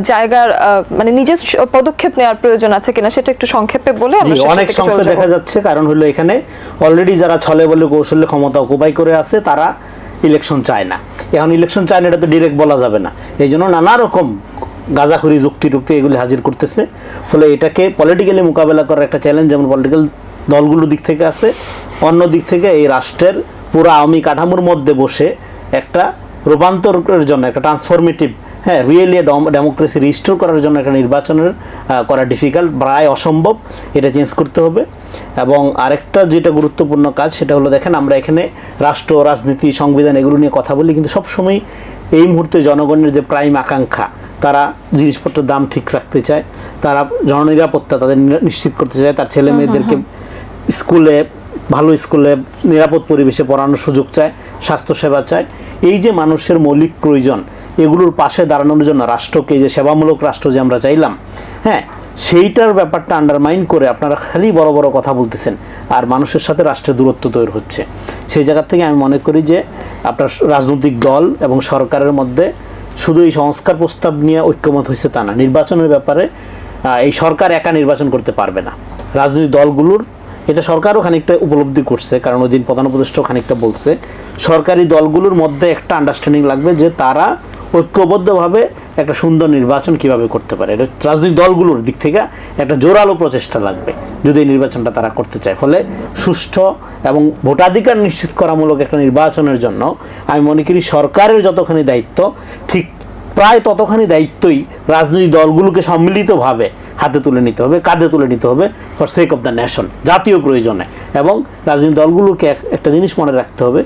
S1: জায়গার মানে নিজের পদক্ষেপ নেওয়ার প্রয়োজন আছে কিনা সেটা একটু সংক্ষেপে বলে
S2: অনেক সংশয় দেখা যাচ্ছে। কারণ হলো এখানে অলরেডি যারা ছলে বলে কৌশলে ক্ষমতা অকুপাই করে আছে তারা ইলেকশন চায় না। এখন ইলেকশন চায় না এটা তো ডিরেক্ট বলা যাবে না। এই জন্য নানা রকম গাঁজাখুরি যুক্তি টুক্তি এগুলি হাজির করতেছে। ফলে এটাকে পলিটিক্যালি মোকাবেলা করার একটা চ্যালেঞ্জ যেমন পলিটিক্যাল দলগুলোর দিক থেকে আছে অন্য দিক থেকে এই রাষ্ট্রের পুরো আওয়ামী কাঠামোর মধ্যে বসে একটা রূপান্তরের জন্য একটা ট্রান্সফরমেটিভ হ্যাঁ রিয়েলি ডেমোক্রেসি রিস্টোর করার জন্য একটা নির্বাচনের করা ডিফিকাল্ট প্রায় অসম্ভব এটা চেঞ্জ করতে হবে। এবং আরেকটা যেটা গুরুত্বপূর্ণ কাজ সেটা হলো দেখেন আমরা এখানে রাষ্ট্র রাজনীতি সংবিধান এগুলো নিয়ে কথা বলি কিন্তু সবসময় এই মুহূর্তে জনগণের যে প্রাইম আকাঙ্ক্ষা তারা জিনিসপত্রের দাম ঠিক রাখতে চায় তারা জননিরাপত্তা তাদের নিশ্চিত করতে চায় তার ছেলে মেয়েদেরকে স্কুলে, ভালো স্কুলে নিরাপদ পরিবেশে পড়ানোর সুযোগ চায়, স্বাস্থ্যসেবা চায়। এই যে মানুষের মৌলিক প্রয়োজন, এগুলোর পাশে দাঁড়ানোর জন্য রাষ্ট্রকে যে সেবামূলক রাষ্ট্র যে আমরা চাইলাম হ্যাঁ সেইটার ব্যাপারটা আন্ডারমাইন করে আপনারা খালি বড় বড় কথা বলতেছেন, আর মানুষের সাথে রাষ্ট্রের দূরত্ব তৈরি হচ্ছে। সেই জায়গা থেকে আমি মনে করি যে আপনার রাজনৈতিক দল এবং সরকারের মধ্যে শুধু এই সংস্কার প্রস্তাব নিয়ে ঐক্যমত হয়েছে তা না, নির্বাচনের ব্যাপারে এই সরকার একা নির্বাচন করতে পারবে না। রাজনৈতিক দলগুলোর এটা সরকারও খানিকটা উপলব্ধি করছে, কারণ ওই দিন প্রধান উপদেষ্টাও খানিকটা বলছে, সরকারি দলগুলোর মধ্যে একটা আন্ডারস্ট্যান্ডিং লাগবে যে তারা ঐক্যবদ্ধভাবে একটা সুন্দর নির্বাচন কীভাবে করতে পারে। এটা রাজনৈতিক দলগুলোর দিক থেকে একটা জোরালো প্রচেষ্টা লাগবে, যদি এই নির্বাচনটা তারা করতে চায়। ফলে সুষ্ঠু এবং ভোটাধিকার নিশ্চিত করামূলক একটা নির্বাচনের জন্য আমি মনে করি সরকারের যতখানি দায়িত্ব, ঠিক প্রায় ততখানি দায়িত্বই রাজনৈতিক দলগুলোকে সম্মিলিতভাবে হাতে তুলে নিতে হবে, কাঁধে তুলে নিতে হবে for sake of the nation জাতীয় প্রয়োজনে। এবং রাজনীতি দলগুলোকে এক- একটা জিনিস মনে রাখতে হবে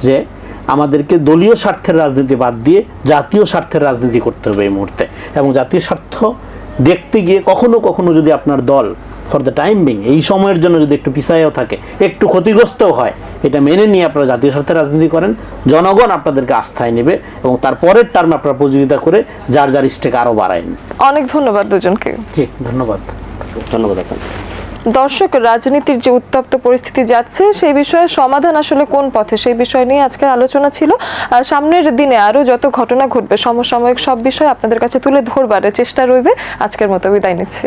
S2: যে আমাদেরকে দলীয় স্বার্থের রাজনীতি বাদ দিয়ে জাতীয় স্বার্থের রাজনীতি করতে হবে এই মুহূর্তে। এবং জাতীয় স্বার্থ দেখতে গিয়ে কখনো কখনো যদি আপনার দল ফর দ্য টাইম বিং এই সময়ের জন্য যদি একটু পিছাইও থাকে একটু ক্ষতিগ্রস্তও হয় এটা মেনে নিয়ে আপনারা জাতীয় স্বার্থে রাজনীতি করেন জনগণ আপনাদেরকে আস্থায় নেবে এবং তারপরের টার্ম আপনারা প্রতিযোগিতা করে যার যার স্টেক আরও বাড়ায়েন।
S1: অনেক ধন্যবাদ দুজনকে।
S2: জি ধন্যবাদ।
S3: ধন্যবাদ আপনাকে।
S1: দর্শক রাজনীতির যে উত্তপ্ত পরিস্থিতি যাচ্ছে সেই বিষয়ে সমাধান আসলে কোন পথে সেই বিষয় নিয়ে আজকের আলোচনা ছিল। আর সামনের দিনে আরও যত ঘটনা ঘটবে সমসাময়িক সব বিষয় আপনাদের কাছে তুলে ধরবার চেষ্টা রইবে। আজকের মতো বিদায় নিচ্ছি।